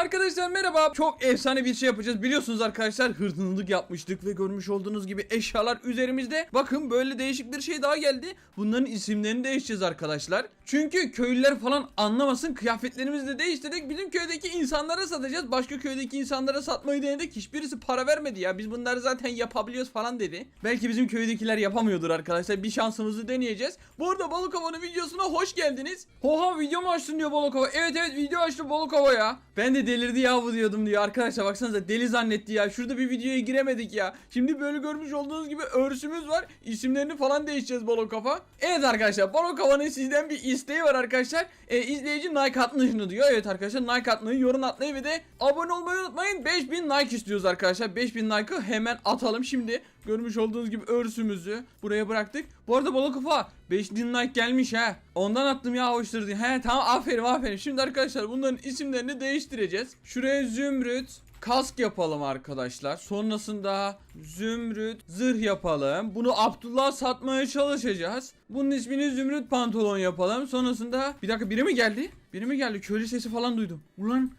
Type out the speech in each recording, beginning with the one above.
Arkadaşlar merhaba. Çok efsane bir şey yapacağız. Biliyorsunuz arkadaşlar hırsızlık yapmıştık ve görmüş olduğunuz gibi eşyalar üzerimizde. Bakın böyle değişik bir şey daha geldi. Bunların isimlerini değişeceğiz arkadaşlar. Çünkü köylüler falan anlamasın. Kıyafetlerimizi de değiştirdik. Bizim köydeki insanlara satacağız. Başka köydeki insanlara satmayı denedik. Hiçbirisi para vermedi ya. Biz bunları zaten yapabiliyoruz falan dedi. Belki bizim köydekiler yapamıyordur arkadaşlar. Bir şansımızı deneyeceğiz. Bu arada Balık Hava'nın videosuna hoş geldiniz. Oha video mu açtın diyor Balık Hava. Evet evet video açtı Balık Hava ya. Ben de delirdi ya bu diyordum diyor. Arkadaşlar baksanıza deli zannetti ya. Şurada bir videoya giremedik ya. Şimdi böyle görmüş olduğunuz gibi örsümüz var. İsimlerini falan değişeceğiz Balık Kafa. Evet arkadaşlar Balık Kafa'nın sizden bir isteği var arkadaşlar. E, izleyici like atmayı diyor. Evet arkadaşlar like atmayı, yorum atmayı ve de abone olmayı unutmayın. 5000 like istiyoruz arkadaşlar. 5000 like'ı hemen atalım şimdi. Görmüş olduğunuz gibi örsümüzü buraya bıraktık. Bu arada Balık Kafa 5000 like gelmiş ha. Ondan attım ya hoştur He tamam aferin aferin. Şimdi arkadaşlar bunların isimlerini değiştireceğiz. Şuraya Zümrüt, kask yapalım arkadaşlar. Sonrasında Zümrüt zırh yapalım. Bunu Abdullah satmaya çalışacağız. Bunun ismini Zümrüt pantolon yapalım. Sonrasında bir dakika biri mi geldi? Biri mi geldi? Köylü sesi falan duydum. Ulan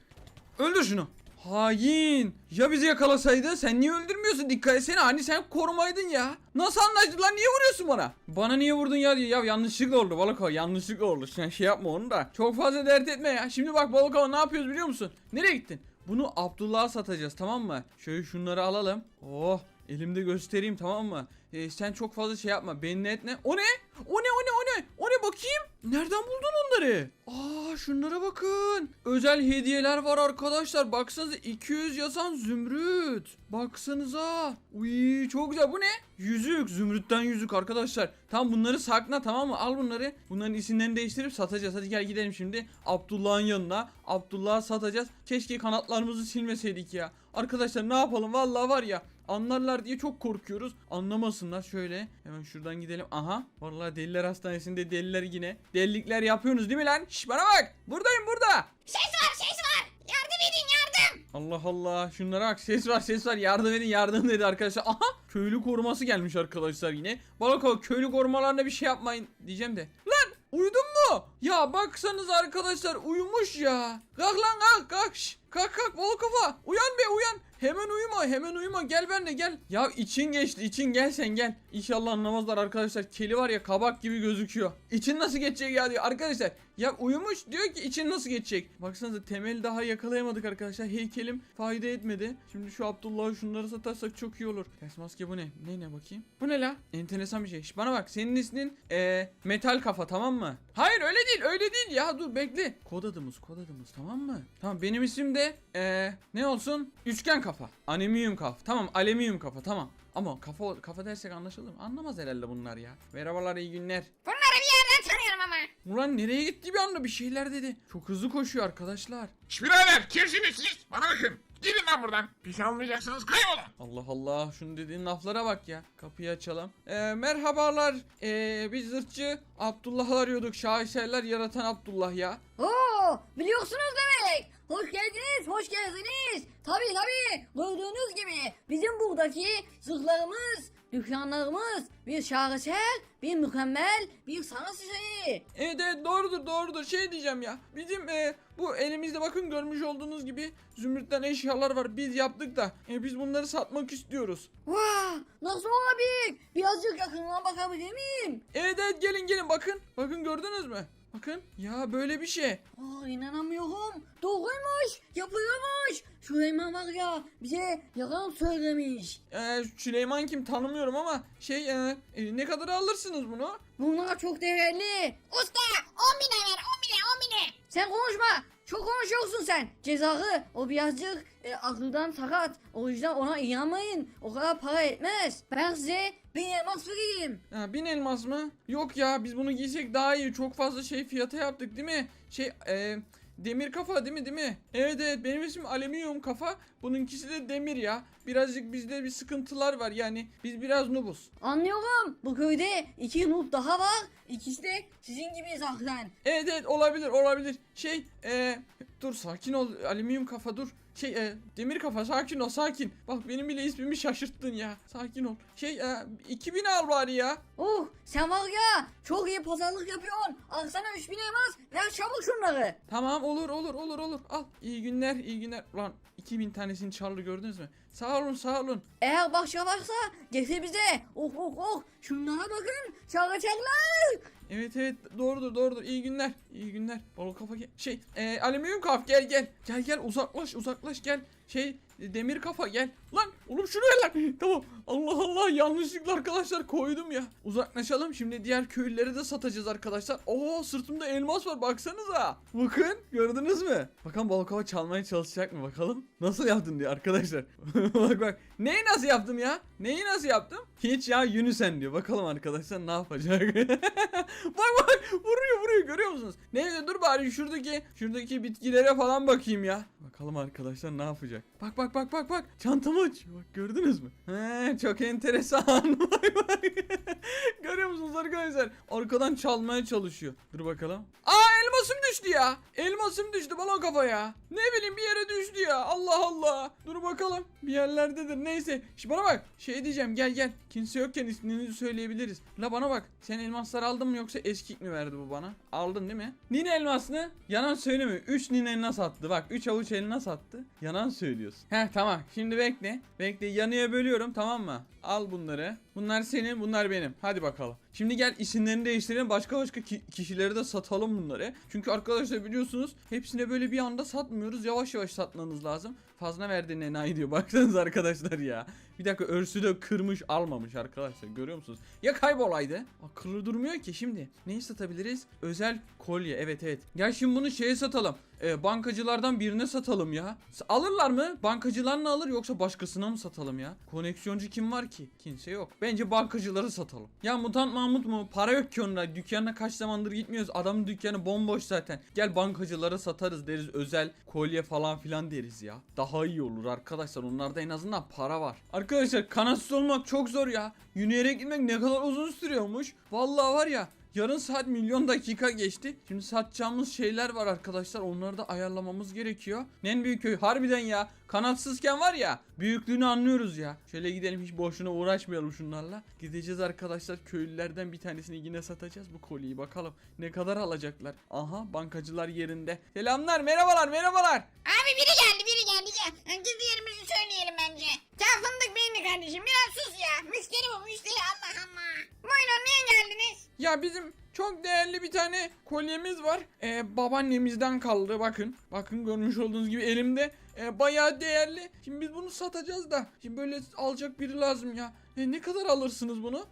öldür şunu. Hain. Ya bizi yakalasaydı sen niye öldürmüyorsun? Dikkat etsene hani sen korumaydın ya. Nasıl anlaştın lan niye vuruyorsun bana? Bana niye vurdun ya diyor. Ya yanlışlıkla oldu hava yanlışlıkla oldu. Sen şey yapma onu da. Çok fazla dert etme ya. Şimdi bak hava ne yapıyoruz biliyor musun? Nereye gittin? Bunu Abdullah'a satacağız tamam mı? Şöyle şunları alalım. Oh elimde göstereyim tamam mı? Ee, sen çok fazla şey yapma. Beni etme. O ne? O ne o ne o ne? O ne bakayım? Nereden buldun onları? Aa şunlara bakın. Özel hediyeler var arkadaşlar. Baksanıza 200 yazan zümrüt. Baksanıza. Uy çok güzel. Bu ne? Yüzük. Zümrütten yüzük arkadaşlar. Tam bunları sakla tamam mı? Al bunları. Bunların isimlerini değiştirip satacağız. Hadi gel gidelim şimdi. Abdullah'ın yanına. Abdullah'a satacağız. Keşke kanatlarımızı silmeseydik ya. Arkadaşlar ne yapalım? Vallahi var ya. Anlarlar diye çok korkuyoruz. Anlamasınlar şöyle. Hemen şuradan gidelim. Aha. Vallahi deliler hastanesinde deliler yine. Delilikler yapıyorsunuz değil mi lan? Şş bana bak. Buradayım burada. Ses var ses var. Yardım edin yardım. Allah Allah. Şunlara bak. Ses var ses var. Yardım edin yardım dedi arkadaşlar. Aha. Köylü koruması gelmiş arkadaşlar yine. Balako köylü korumalarına bir şey yapmayın diyeceğim de. Lan uyudun mu? Ya baksanız arkadaşlar uyumuş ya. Kalk lan kalk kalk. Şş, kalk kalk bol kafa. Uyan be uyan. Hemen uyuma hemen uyuma gel benimle gel. Ya için geçti için gel sen gel. İnşallah anlamazlar arkadaşlar. Keli var ya kabak gibi gözüküyor. İçin nasıl geçecek ya diyor. Arkadaşlar ya uyumuş diyor ki için nasıl geçecek. Baksanıza temeli daha yakalayamadık arkadaşlar. Heykelim fayda etmedi. Şimdi şu Abdullah'ı şunları satarsak çok iyi olur. Ters maske bu ne? Ne ne bakayım? Bu ne la? Enteresan bir şey. Şş, bana bak senin ismin eee, metal kafa tamam mı? Hayır öyle değil öyle değil ya dur bekle. Kod adımız kod adımız tamam mı? Tamam benim isim de eee, ne olsun? Üçgen kafa. Anemiyum kafa. Tamam alüminyum kafa tamam. Ama kafa kafa dersek anlaşılır mı? Anlamaz herhalde bunlar ya. Merhabalar iyi günler. Bunları bir yerden tanıyorum ama. Ulan nereye gitti bir anda bir şeyler dedi. Çok hızlı koşuyor arkadaşlar. Şş birader kimsiniz siz? Bana bakın. Gidin lan buradan. Bir şey almayacaksınız kaybolun. Allah Allah şunu dediğin laflara bak ya. Kapıyı açalım. Ee, merhabalar. Ee, biz zırhçı Abdullah'ı arıyorduk. Şaheserler yaratan Abdullah ya. Oo, biliyorsunuz demek. Hoş geldiniz, hoş geldiniz. Tabii tabii. Gördüğünüz gibi bizim buradaki zırhlarımız, dükkanlarımız bir şaheser, bir mükemmel, bir sanat eseri. Evet evet doğrudur doğrudur. Şey diyeceğim ya. Bizim e, bu elimizde bakın görmüş olduğunuz gibi zümrütten eşyalar var. Biz yaptık da. e, biz bunları satmak istiyoruz. Vah, nasıl olabilir? Birazcık yakından bakabilir miyim? Evet evet gelin gelin bakın. Bakın gördünüz mü? Bakın ya böyle bir şey. Aa, inanamıyorum. Doğruymuş, yapılıyormuş. Süleyman var ya bize yalan söylemiş. Ee, Süleyman kim tanımıyorum ama şey e, e, ne kadar alırsınız bunu? Bunlar çok değerli. Usta 10 bine ver 10 bine 10 bine. Sen konuşma. Çok konuşuyorsun sen. Cezası o birazcık e, akıldan sakat. O yüzden ona inanmayın. O kadar para etmez. Ben size bir elmas vereyim. Ha, bin elmas mı? Yok ya biz bunu giysek daha iyi. Çok fazla şey fiyata yaptık değil mi? Şey e, demir kafa değil mi değil mi? Evet evet benim ismim alüminyum kafa. Bununkisi de demir ya. Birazcık bizde bir sıkıntılar var yani. Biz biraz nubuz. Anlıyorum. Bu köyde iki noob daha var. İkisi de sizin gibi zaten. Evet evet olabilir olabilir. Şey e, dur sakin ol alüminyum kafa dur. Şey e, demir kafa sakin ol sakin. Bak benim bile ismimi şaşırttın ya. Sakin ol. Şey e, 2000 al bari ya. Oh sen var ya çok iyi pazarlık yapıyorsun. Al sana 3000 elmas ver çabuk şunları. Tamam olur olur olur olur. Al iyi günler iyi günler. Lan 2000 tanesini çaldı gördünüz mü? Sağ olun sağ olun. Eğer başka varsa getir bize. Oh oh oh şunlara bakın çalacaklar. Evet evet doğrudur doğrudur iyi günler iyi günler balık kafa gel şey e, alüminyum kaf gel gel gel gel uzaklaş uzaklaş gel şey demir kafa gel. Lan oğlum şuraya lan tamam. Allah Allah yanlışlıkla arkadaşlar koydum ya. Uzaklaşalım. Şimdi diğer köylüleri de satacağız arkadaşlar. Oo sırtımda elmas var baksanıza. Bakın gördünüz mü? Bakalım balık kafa çalmaya çalışacak mı? Bakalım nasıl yaptın diye arkadaşlar bak bak neyi nasıl yaptım ya neyi nasıl yaptım hiç ya Yunisen diyor bakalım arkadaşlar ne yapacak bak bak vuruyor vuruyor görüyor musunuz? Neyse dur bari şuradaki şuradaki bitkilere falan bakayım ya. Bakalım arkadaşlar ne yapacak? Bak bak bak bak bak çantamı aç. Bak gördünüz mü? He, çok enteresan. Bak bak. görüyor musunuz arkadaşlar? Arkadan çalmaya çalışıyor. Dur bakalım. Aa elmasım düştü ya. Elmasım düştü bana kafa ya. Ne bileyim bir yere düştü ya. Allah Allah. Dur bakalım. Bir yerlerdedir. Neyse. Şimdi bana bak. Şey diyeceğim gel gel. Kimse yokken ismini söyleyebiliriz. La bana bak. Sen elmaslar aldın mı yoksa eskik mi verdi bu bana? Aldın değil mi? Nine elmasını yanan söyleme. 3 nine elmas attı. Bak 3 avuç elmas attı. Yanan söylüyorsun. Heh tamam. Şimdi bekle. Bekle. Yanıya bölüyorum tamam mı? Al bunları. Bunlar senin, bunlar benim. Hadi bakalım. Şimdi gel isimlerini değiştirelim. Başka başka ki- kişileri de satalım bunları. Çünkü arkadaşlar biliyorsunuz hepsine böyle bir anda satmıyoruz. Yavaş yavaş satmanız lazım. Fazla verdiğin enayi diyor. Baksanıza arkadaşlar ya. Bir dakika örsü de kırmış almamış arkadaşlar. Görüyor musunuz? Ya kaybolaydı. Akıllı durmuyor ki şimdi. Neyi satabiliriz? Özel kolye. Evet evet. Gel şimdi bunu şeye satalım. Ee, bankacılardan birine satalım ya. Alırlar mı? Bankacılar mı alır yoksa başkasına mı satalım ya? Koneksiyoncu kim var ki? Kimse yok. Bence bankacıları satalım. Ya mutant Mahmut mu? Para yok ki onda. Dükkanına kaç zamandır gitmiyoruz. Adamın dükkanı bomboş zaten. Gel bankacılara satarız deriz. Özel kolye falan filan deriz ya. Daha iyi olur arkadaşlar. Onlarda en azından para var. Arkadaşlar kanatsız olmak çok zor ya. Yürüyerek gitmek ne kadar uzun sürüyormuş. Vallahi var ya. Yarın saat milyon dakika geçti. Şimdi satacağımız şeyler var arkadaşlar. Onları da ayarlamamız gerekiyor. En büyük köy harbiden ya. Kanatsızken var ya. Büyüklüğünü anlıyoruz ya. Şöyle gidelim hiç boşuna uğraşmayalım şunlarla. Gideceğiz arkadaşlar köylülerden bir tanesini yine satacağız bu kolyeyi. Bakalım ne kadar alacaklar. Aha bankacılar yerinde. Selamlar merhabalar merhabalar. Abi biri geldi biri geldi ya. Gizli yerimizi söyleyelim bence. Sen fındık beyni kardeşim biraz sus ya. Müşteri bu müşteri Allah Allah. Buyurun niye geldiniz? Ya bizim çok değerli bir tane kolyemiz var. Ee, babaannemizden kaldı bakın. Bakın görmüş olduğunuz gibi elimde. Ee, bayağı değerli. Şimdi biz bunu satacağız da. Şimdi böyle alacak biri lazım ya. E, ne kadar alırsınız bunu?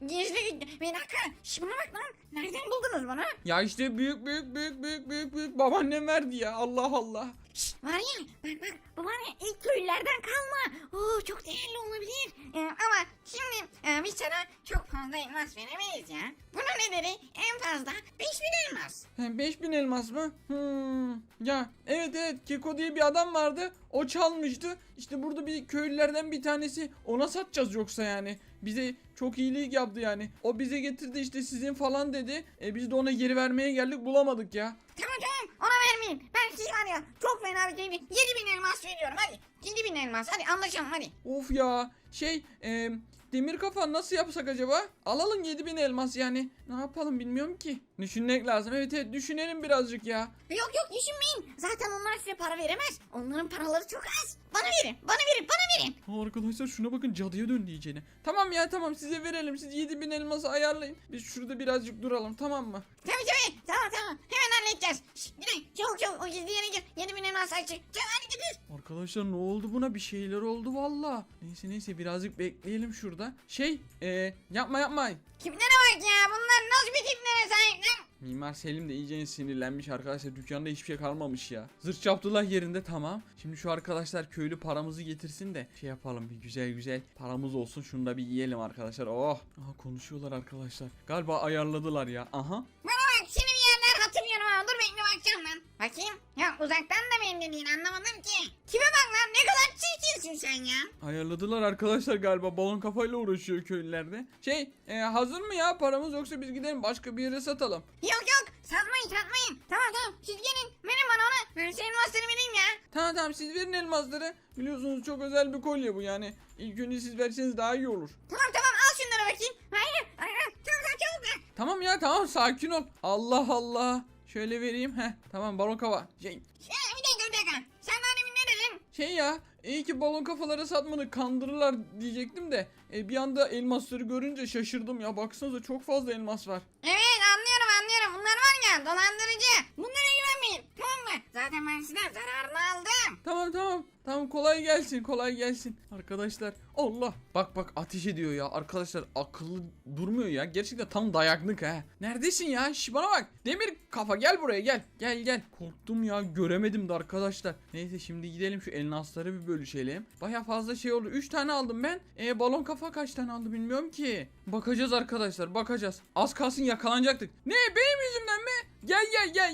Gizli bir dakika. Şş bana bak lan. Nereden buldunuz bunu? Ya işte büyük büyük büyük büyük büyük büyük babaannem verdi ya. Allah Allah. Şş var ya bak bak bu var ya ilk köylülerden kalma. Oo çok değerli olabilir. Ee, ama şimdi e, biz sana çok fazla elmas veremeyiz ya. Bunun ederi en fazla 5000 elmas. He, 5000 elmas mı? Hmm. Ya evet evet Keko diye bir adam vardı. O çalmıştı. İşte burada bir köylülerden bir tanesi. Ona satacağız yoksa yani. Bize çok iyilik yaptı yani. O bize getirdi işte sizin falan dedi. E biz de ona geri vermeye geldik bulamadık ya. Tamam tamam ona vermeyin. Ben siz var ya çok fena bir şey 7000 elmas veriyorum hadi. 7000 elmas hadi anlaşalım hadi. Of ya. Şey e, demir kafa nasıl yapsak acaba? Alalım 7000 elmas yani. Ne yapalım bilmiyorum ki. Düşünmek lazım. Evet evet düşünelim birazcık ya. Yok yok düşünmeyin. Zaten onlar size para veremez. Onların paraları çok az. Bana verin bana verin bana verin. Ha, Arkadaşlar şuna bakın cadıya döndü iyicene. Tamam ya tamam size verelim. Siz 7000 elması ayarlayın. Biz şurada birazcık duralım tamam mı? Tabii tabii tamam tamam hemen halledeceğiz. Şşt Güney çabuk çabuk o gizli yere gir. 7000 elmas açık. Çabuk hadi gidiyoruz. Arkadaşlar ne oldu buna? Bir şeyler oldu valla. Neyse neyse birazcık bekleyelim şurada. Şey ee, yapma yapma. Kimlere bak ya bunlar nasıl bir tiplere sahip lan? Mimar Selim de iyice sinirlenmiş arkadaşlar. Dükkanda hiçbir şey kalmamış ya. Zırh Abdullah yerinde tamam. Şimdi şu arkadaşlar köylü paramızı getirsin de şey yapalım bir güzel güzel paramız olsun. Şunu da bir yiyelim arkadaşlar. Oh. Aha konuşuyorlar arkadaşlar. Galiba ayarladılar ya. Aha. Bakacağım lan. Bakayım. Ya uzaktan da benim dediğini anlamadım ki. Kime bak lan ne kadar çirkinsin sen ya? Ayarladılar arkadaşlar galiba balon kafayla uğraşıyor köylülerde. Şey e, hazır mı ya paramız yoksa biz gidelim başka bir yere satalım. Yok yok satmayın satmayın. Tamam tamam siz gelin verin bana onu. Ben senin elmasları vereyim ya. Tamam tamam siz verin elmasları. Biliyorsunuz çok özel bir kolye bu yani. İlk önce siz verseniz daha iyi olur. Tamam tamam al şunları bakayım. Hayır hayır al çabuk al. Tamam ya tamam sakin ol. Allah Allah. Şöyle vereyim. Heh tamam balon kafa. Şey, Şey, bir dakika bir dakika. Sen daha demin ne dedin? şey ya iyi ki balon kafalara satmanı kandırırlar diyecektim de. E, bir anda elmasları görünce şaşırdım ya. Baksanıza çok fazla elmas var. Evet anlıyorum anlıyorum. Bunlar var ya dolandırıcı. Mı? Zaten ben sizden zararını aldım. Tamam tamam. Tamam kolay gelsin kolay gelsin. Arkadaşlar Allah. Bak bak ateş ediyor ya. Arkadaşlar akıllı durmuyor ya. Gerçekten tam dayaklık ha. Neredesin ya? Şş, bana bak. Demir kafa gel buraya gel. Gel gel. Korktum ya göremedim de arkadaşlar. Neyse şimdi gidelim şu elmasları bir bölüşelim. Baya fazla şey oldu. 3 tane aldım ben. E balon kafa kaç tane aldı bilmiyorum ki. Bakacağız arkadaşlar bakacağız. Az kalsın yakalanacaktık. Ne benim yüzümden mi?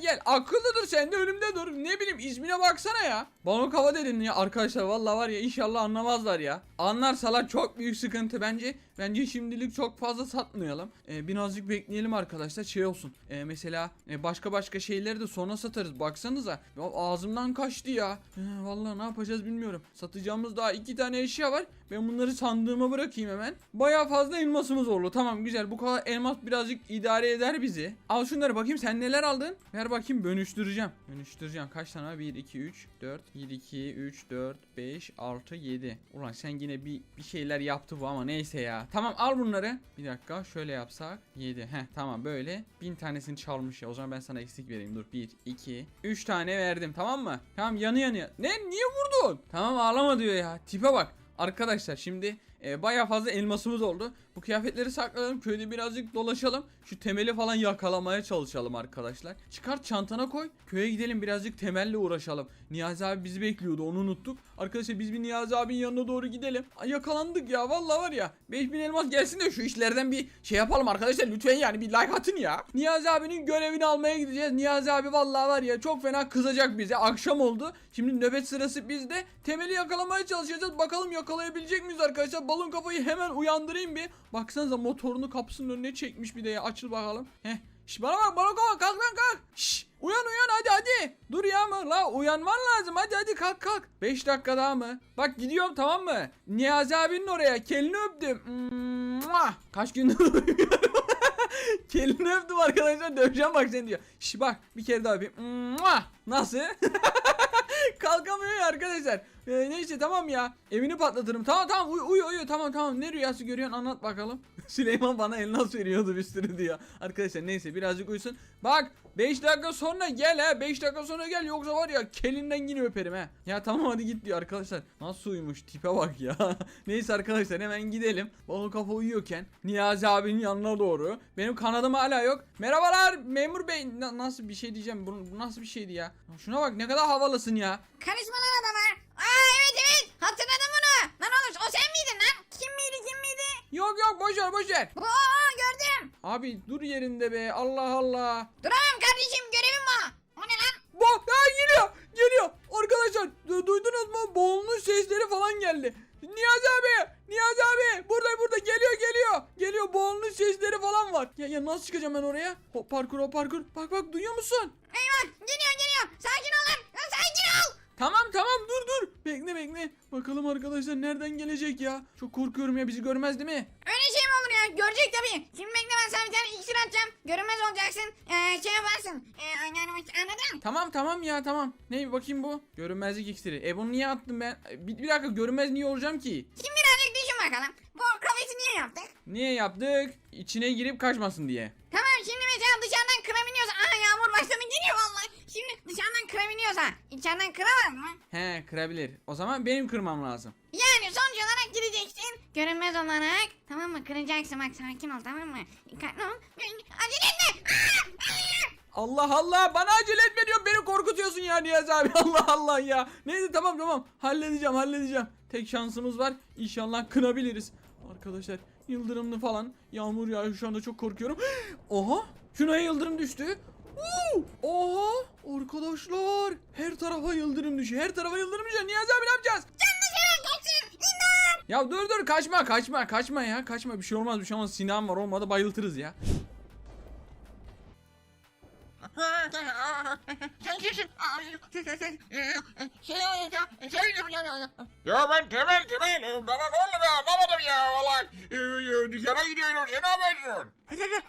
Gel gel. Akıllıdır sen de önümde dur. Ne bileyim ismine baksana ya. Balon kafa dedin ya arkadaşlar vallahi var ya inşallah anlamazlar ya. Anlarsalar çok büyük sıkıntı bence. Bence şimdilik çok fazla satmayalım. Ee, birazcık bekleyelim arkadaşlar şey olsun. Ee, mesela e, başka başka şeyleri de sonra satarız. Baksanıza. Ya, ağzımdan kaçtı ya. Ee, vallahi ne yapacağız bilmiyorum. Satacağımız daha iki tane eşya var. Ben bunları sandığıma bırakayım hemen. Baya fazla elmasımız oldu. Tamam güzel. Bu kadar elmas birazcık idare eder bizi. Al şunları bakayım sen neler aldın? Ver bakayım dönüştüreceğim. Dönüştüreceğim. Kaç tane var? 1, 2, 3, 4, 1, 2, 3, 4, 5, 6, 7. Ulan sen yine bir, bir şeyler yaptı bu ama neyse ya. Tamam al bunları. Bir dakika şöyle yapsak. 7. Heh tamam böyle. Bin tanesini çalmış ya. O zaman ben sana eksik vereyim. Dur 1, 2, 3 tane verdim tamam mı? Tamam yanı yanı. Ne? Niye vurdun? Tamam ağlama diyor ya. Tipe bak. Arkadaşlar şimdi e, baya fazla elmasımız oldu. Bu kıyafetleri saklayalım. Köyde birazcık dolaşalım. Şu temeli falan yakalamaya çalışalım arkadaşlar. Çıkart çantana koy. Köye gidelim birazcık temelle uğraşalım. Niyazi abi bizi bekliyordu onu unuttuk. Arkadaşlar biz bir Niyazi abinin yanına doğru gidelim. Ay, yakalandık ya vallahi var ya. 5000 elmas gelsin de şu işlerden bir şey yapalım arkadaşlar. Lütfen yani bir like atın ya. Niyazi abinin görevini almaya gideceğiz. Niyazi abi vallahi var ya çok fena kızacak bize. Akşam oldu. Şimdi nöbet sırası bizde. Temeli yakalamaya çalışacağız. Bakalım yakalayabilecek miyiz arkadaşlar? Balon kafayı hemen uyandırayım bir. Baksanıza motorunu kapısının önüne çekmiş bir de ya. Açıl bakalım. Heh. Şş bana bak balon kafa kalk lan kalk. Şş uyan uyan hadi hadi. Dur ya mı la uyanman lazım hadi hadi kalk kalk. 5 dakika daha mı? Bak gidiyorum tamam mı? Niyazi abinin oraya kelini öptüm. Mua! Kaç gündür uyuyorum. kelini öptüm arkadaşlar döveceğim bak seni diyor. Şş bak bir kere daha bir. Mua! Nasıl? Kalkamıyor ya arkadaşlar. Ee, neyse tamam ya. Evini patlatırım. Tamam tamam uyu uyu uyu. Tamam tamam. Ne rüyası görüyorsun anlat bakalım. Süleyman bana elmas veriyordu bir sürü diyor. Arkadaşlar neyse birazcık uyusun. Bak 5 dakika sonra gel ha. 5 dakika sonra gel yoksa var ya kelinden yine öperim ha. Ya tamam hadi git diyor arkadaşlar. Nasıl uyumuş tipe bak ya. neyse arkadaşlar hemen gidelim. Balon kafa uyuyorken Niyazi abinin yanına doğru. Benim kanadım hala yok. Merhabalar memur bey. Na- nasıl bir şey diyeceğim. Bu, bu nasıl bir şeydi ya? Şuna bak ne kadar havalısın ya. Karışma lan adama. Aa evet evet hatırladım bunu. Lan oğlum o sen miydin lan? Kim miydi kim miydi? Yok yok boş ver boş ver. Oo gördüm. Abi dur yerinde be Allah Allah. Duramam kardeşim görevim var. O ne lan? Bu ha, geliyor geliyor. Arkadaşlar du- duydunuz mu? Boğulmuş sesleri falan geldi. Niyazi abi Niyazi abi burada burada geliyor geliyor. Geliyor boğulmuş sesleri falan var. Ya, ya nasıl çıkacağım ben oraya? Hop parkur hop parkur. Bak bak duyuyor musun? Eyvah geliyor geliyor. Sakin ol lan. Sakin ol. Tamam tamam dur dur. Bekle bekle. Bakalım arkadaşlar nereden gelecek ya? Çok korkuyorum ya bizi görmez değil mi? Öyle şey mi olur ya? Görecek tabii. Şimdi bekle ben sana bir tane iksir atacağım. Görünmez olacaksın. Ee, şey yaparsın. Ee, anladın? Tamam tamam ya tamam. Ne bakayım bu? Görünmezlik iksiri. E bunu niye attım ben? E, Bir, bir dakika görünmez niye olacağım ki? Şimdi birazcık düşün bakalım. Bu kafesi niye yaptık? Niye yaptık? İçine girip kaçmasın diye. Tamam şimdi mesela dışarıdan kırabiliyorsa. Aha yağmur başladı geliyor vallahi. Şimdi dışarıdan kırabiliyorsa. içeriden kıramaz mı? He kırabilir. O zaman benim kırmam lazım. Yani sonuç olarak gideceksin. Görünmez olarak. Tamam mı? Kıracaksın bak sakin ol tamam mı? Dikkatli ol. Acele etme. Allah Allah bana acele etme diyor beni korkutuyorsun ya Niyazi abi Allah Allah ya. Neyse tamam tamam halledeceğim halledeceğim. Tek şansımız var İnşallah kırabiliriz. Arkadaşlar yıldırımlı falan yağmur yağıyor şu anda çok korkuyorum. Oha şuna yıldırım düştü. Woo! Oha! Arkadaşlar her tarafa yıldırım düşüyor. Her tarafa yıldırım düşüyor. Niyazi abi ne yapacağız? Ya dur dur. Kaçma kaçma kaçma ya. Kaçma. Bir şey olmaz bir şey olmaz. Sinan var olmadı. Bayıltırız ya. Ya ben Temel Temel. Bana ne oldu be anlamadım ya vallahi. Ee, Dükkana gidiyorum sen ne yapıyorsun?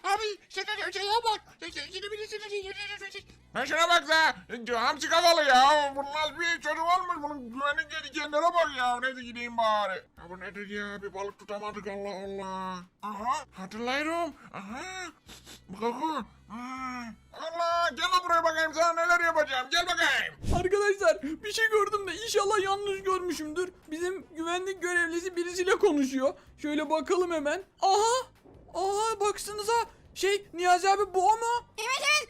Abi sen şey birisi Ben şuna bak da hamsi kafalı ya. Bunun az bir çocuğu olmuş. Bunun güvenlik gerekenlere bak ya. Neyse gideyim bari. Ya bu nedir ya? Bir balık tutamadık Allah Allah. Aha hatırlıyorum. Aha. Bu Allah gel buraya bakayım sana neler yapacağım. Gel bakayım. Arkadaşlar bir şey gördüm de inşallah yanlış görmüşümdür. Bizim güvenlik görevlisi birisiyle konuşuyor. Şöyle bakalım hemen. Aha! Aha baksanıza. Şey Niyazi abi bu o mu? Evet evet.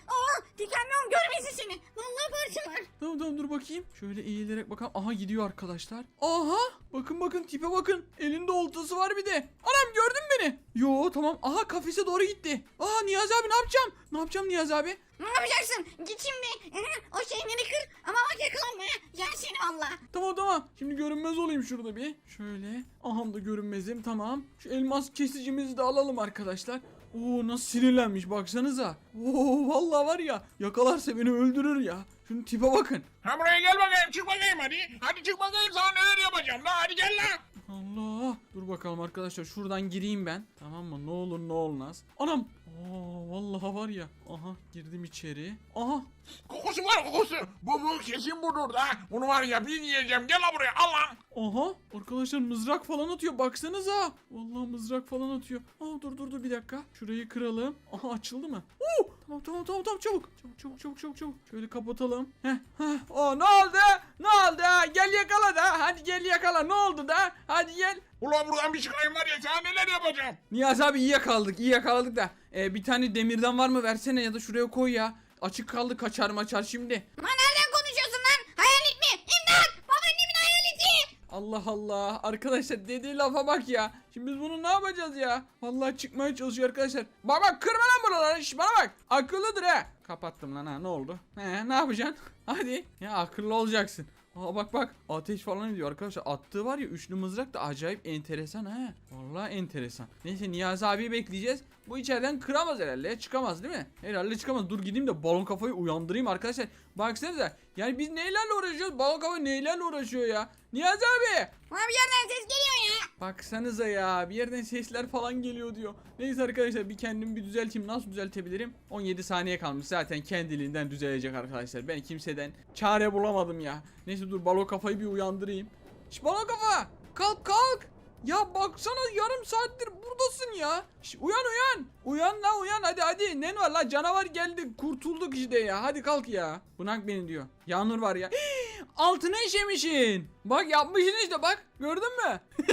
Dikkatli ol görmesin seni. Vallahi parçalar. Tamam tamam dur bakayım. Şöyle eğilerek bakalım. Aha gidiyor arkadaşlar. Aha! Bakın bakın tipe bakın. Elinde oltası var bir de. Anam gördün beni? Yo tamam. Aha kafese doğru gitti. Aha Niyazi abi ne yapacağım? Ne yapacağım Niyazi abi? Ne yapacaksın? Git şimdi. O şeyleri kır. Ama bak yakalanma. Yer seni valla. Tamam tamam. Şimdi görünmez olayım şurada bir. Şöyle. Aham da görünmezim. Tamam. Şu elmas kesicimizi de alalım arkadaşlar. Oo nasıl sinirlenmiş baksanıza. Oo vallahi var ya yakalarsa beni öldürür ya. Şunun tipe bakın. Ha buraya gel bakayım çık bakayım hadi. Hadi çık bakayım sana neler yapacağım la hadi gel la. Allah. Dur bakalım arkadaşlar şuradan gireyim ben. Tamam mı? Ne olur ne olmaz. Anam. Oo vallahi var ya. Aha girdim içeri. Aha. Kokusu var kokusu. Bu bu kesin budur da. Bunu var ya bir yiyeceğim gel la buraya al lan. Aha. Arkadaşlar mızrak falan atıyor. Baksanıza. Vallahi mızrak falan atıyor. Aa dur dur dur bir dakika. Şurayı kıralım. Aha açıldı mı? Oo. Tamam tamam tamam tamam çabuk. Çabuk çabuk çabuk çabuk çabuk. Şöyle kapatalım. Heh. Heh. Oo ne oldu? Ne oldu? Gel yakala da. Hadi gel yakala. Ne oldu da? Hadi gel. Ulan buradan bir çıkayım var ya sana neler yapacağım. Niyazi abi iyi yakaladık iyi yakaladık da Ee, bir tane demirden var mı versene ya da şuraya koy ya açık kaldı kaçar maçar şimdi Lan nereden konuşuyorsun lan? Hayalet mi? İmdat! Babaannemin hayaleti. Allah Allah. Arkadaşlar dediği lafa bak ya. Şimdi biz bunu ne yapacağız ya? Vallahi çıkmaya çalışıyor arkadaşlar. Bak bak kırma lan buraları. Şş, bana bak. Akıllıdır ha kapattım lan ha ne oldu? He ne yapacaksın? Hadi. Ya akıllı olacaksın. Aa bak bak ateş falan ediyor arkadaşlar. Attığı var ya üçlü mızrak da acayip enteresan ha Vallahi enteresan. Neyse Niyazi abi bekleyeceğiz. Bu içeriden kıramaz herhalde çıkamaz değil mi? Herhalde çıkamaz. Dur gideyim de balon kafayı uyandırayım arkadaşlar. Baksanıza yani biz neylerle uğraşıyoruz balon kafa neylerle uğraşıyor ya Niyazi abi Lan bir yerden ses geliyor ya. Baksanıza ya bir yerden sesler falan geliyor diyor. Neyse arkadaşlar bir kendimi bir düzelteyim. Nasıl düzeltebilirim? 17 saniye kalmış zaten kendiliğinden düzelecek arkadaşlar. Ben kimseden çare bulamadım ya. Neyse dur balo kafayı bir uyandırayım. Şş balo kafa kalk kalk. Ya baksana yarım saattir buradasın ya. Şş, uyan uyan. Uyan la uyan hadi hadi. Ne var la canavar geldi kurtulduk işte ya. Hadi kalk ya. Bınak beni diyor. Yağmur var ya. Altına işemişin. Bak yapmışsın işte bak. Gördün mü?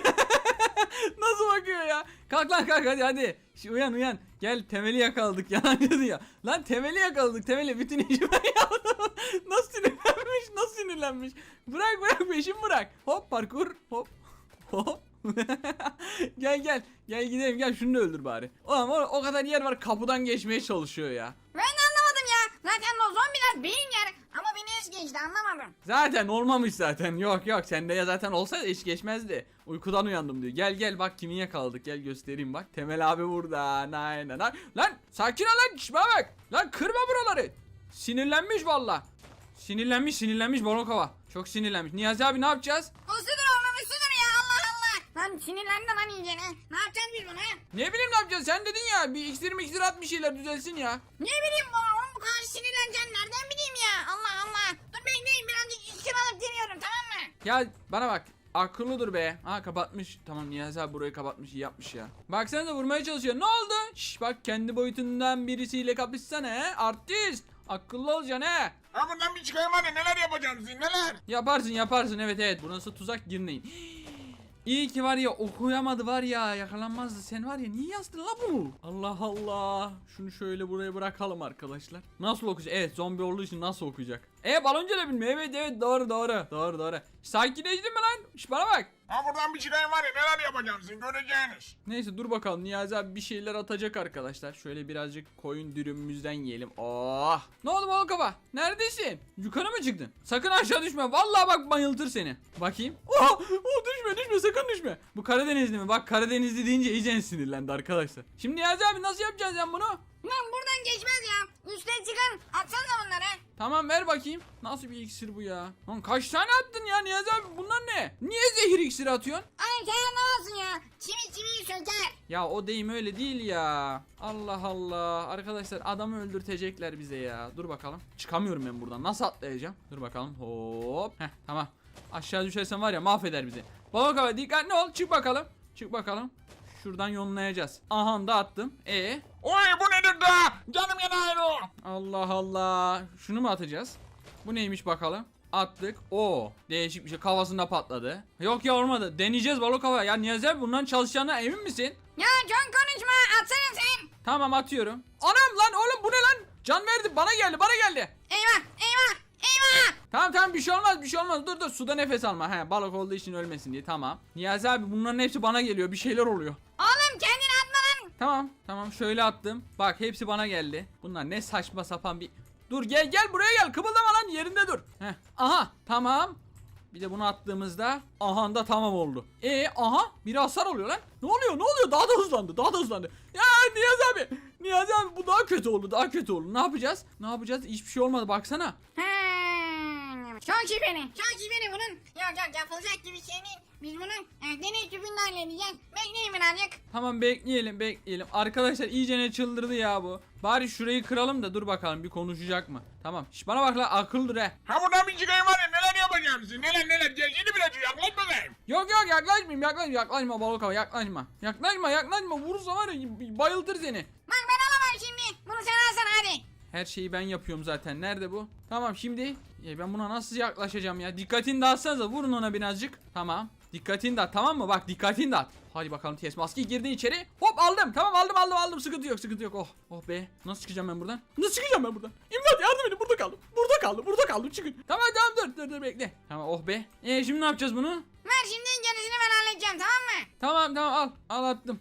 Nasıl bakıyor ya? Kalk lan kalk hadi hadi. Şş, uyan uyan. Gel temeli yakaladık yalancı ya. Lan temeli yakaladık temeli bütün işi ben yaptım. Nasıl sinirlenmiş nasıl sinirlenmiş. Bırak bırak peşimi bırak. Hop parkur hop hop. gel gel gel gidelim gel şunu da öldür bari. Oğlum o, o kadar yer var kapıdan geçmeye çalışıyor ya. Ben anlamadım ya. Zaten o zombiler beyin yer. Ama beni es geçti anlamadım. Zaten olmamış zaten. Yok yok sende ya zaten olsaydı hiç geçmezdi. Uykudan uyandım diyor. Gel gel bak kimi yakaladık. Gel göstereyim bak. Temel abi burada. Nay nay nay. Lan sakin ol lan. Bana bak. Lan kırma buraları. Sinirlenmiş valla. Sinirlenmiş sinirlenmiş Balokova. Çok sinirlenmiş. Niyazi abi ne yapacağız? Usudur oğlum usudur ya Allah Allah. Lan sinirlendi lan iyice ne? Ne yapacağız biz bunu ha? Ne bileyim ne yapacağız? Sen dedin ya bir iksir miksir at bir şeyler düzelsin ya. Ne bileyim bu oğlum bu kadar sinirleneceğim nereden bileyim ya? Allah Allah. Dur bekleyin birazcık iksir alıp geliyorum tamam mı? Ya bana bak. Akıllıdır be. Ha kapatmış. Tamam Niyazi abi burayı kapatmış iyi yapmış ya. Bak sen de vurmaya çalışıyor. Ne oldu? Şş bak kendi boyutundan birisiyle kapışsana he. Artist. Akıllı olacaksın he. Ha buradan bir çıkayım hadi neler yapacağım siz neler. Yaparsın yaparsın evet evet. Burası tuzak girmeyin. İyi ki var ya okuyamadı var ya yakalanmazdı. Sen var ya niye yazdın la bu? Allah Allah. Şunu şöyle buraya bırakalım arkadaşlar. Nasıl okuyacak? Evet zombi olduğu için nasıl okuyacak? E baloncu da bilmiyor. Evet evet doğru doğru. Doğru doğru. Sakinleştin mi lan? Şş, bana bak. Ha buradan bir çıkayım var ya neler yapacaksın göreceğiniz. Neyse dur bakalım Niyazi abi bir şeyler atacak arkadaşlar. Şöyle birazcık koyun dürümümüzden yiyelim. Oh! Ne oldu bal kafa? Neredesin? Yukarı mı çıktın? Sakın aşağı düşme. Vallahi bak bayıltır seni. Bakayım. Oh! oh düşme düşme sakın düşme. Bu Karadenizli mi? Bak Karadenizli deyince iyice sinirlendi arkadaşlar. Şimdi Niyazi abi nasıl yapacağız ya bunu? Lan buradan geçmez ya. Üstten çıkın. Atsanıza bunları. Tamam ver bakayım. Nasıl bir iksir bu ya? Lan kaç tane attın ya Niyazi abi bunlar ne? Niye zehir iksiri atıyorsun? Ay sen anlamazsın ya. Çivi çiviyi söker. Ya o deyim öyle değil ya. Allah Allah. Arkadaşlar adamı öldürtecekler bize ya. Dur bakalım. Çıkamıyorum ben buradan. Nasıl atlayacağım? Dur bakalım. Hop. Heh tamam. Aşağı düşersen var ya mahveder bizi. Baba abi dikkatli ol. Çık bakalım. Çık bakalım. Şuradan yollayacağız. Aha da attım. E Oy bu nedir da? Canım yanıyor. Allah Allah. Şunu mu atacağız? Bu neymiş bakalım? Attık. O değişik bir şey kafasında patladı. Yok ya olmadı. Deneyeceğiz balık kafa. Ya Niyazi abi bundan çalışacağına emin misin? Ya çok konuşma. Atsana sen. Tamam atıyorum. Anam lan oğlum bu ne lan? Can verdi bana geldi bana geldi. Eyvah eyvah eyvah. Tamam tamam bir şey olmaz bir şey olmaz. Dur dur suda nefes alma. He balık olduğu için ölmesin diye tamam. Niyazi abi bunların hepsi bana geliyor. Bir şeyler oluyor. Oğlum kendini atma lan. Tamam tamam şöyle attım. Bak hepsi bana geldi. Bunlar ne saçma sapan bir... Dur gel gel buraya gel kıpıldama lan yerinde dur. Heh. Aha tamam. Bir de bunu attığımızda aha da tamam oldu. E aha biri hasar oluyor lan. Ne oluyor ne oluyor daha da hızlandı daha da hızlandı. Ya Niyazi abi. Niyazi abi bu daha kötü oldu daha kötü oldu. Ne yapacağız? Ne yapacağız? Hiçbir şey olmadı baksana. Hmm, Çok iyi beni. Çok iyi beni bunun. Yok yok yapılacak gibi şey değil. Biz bunu e, deney tüpünde halledeceğiz. Bekleyin birazcık. Tamam bekleyelim bekleyelim. Arkadaşlar iyice ne çıldırdı ya bu. Bari şurayı kıralım da dur bakalım bir konuşacak mı? Tamam. Şş, bana bak la akıldır he. Ha buradan bir çıkayım var ya neler yapacaksın neler neler geldiğini bile yaklaş bakayım. Yok yok yaklaşmayayım yaklaşma yaklaşma balık hava yaklaşma. Yaklaşma yaklaşma vurursa var ya bayıltır seni. Bak ben alamam şimdi. Bunu sen alsana hadi. Her şeyi ben yapıyorum zaten. Nerede bu? Tamam şimdi. Ya ben buna nasıl yaklaşacağım ya? Dikkatini dağıtsanıza vurun ona birazcık. Tamam. Dikkatini dağıt tamam mı? Bak dikkatini dağıt. Hadi bakalım test maske girdi içeri. Hop aldım. Tamam aldım aldım aldım. Sıkıntı yok sıkıntı yok. Oh oh be. Nasıl çıkacağım ben buradan? Nasıl çıkacağım ben buradan? İmdat yardım edin. Burada kaldım. Burada kaldım. Burada kaldım. Çıkın. Tamam tamam dur dur dur bekle. Tamam oh be. E şimdi ne yapacağız bunu? Ver şimdi gerisini ben halledeceğim tamam mı? Tamam tamam al. Al attım.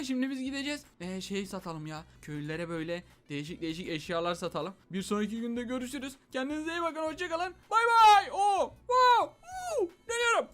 Şimdi biz gideceğiz. Ee, şey satalım ya. Köylülere böyle değişik değişik eşyalar satalım. Bir sonraki günde görüşürüz. Kendinize iyi bakın. Hoşçakalın. Bay bay. Oo. Wow. Uu. Dönüyorum.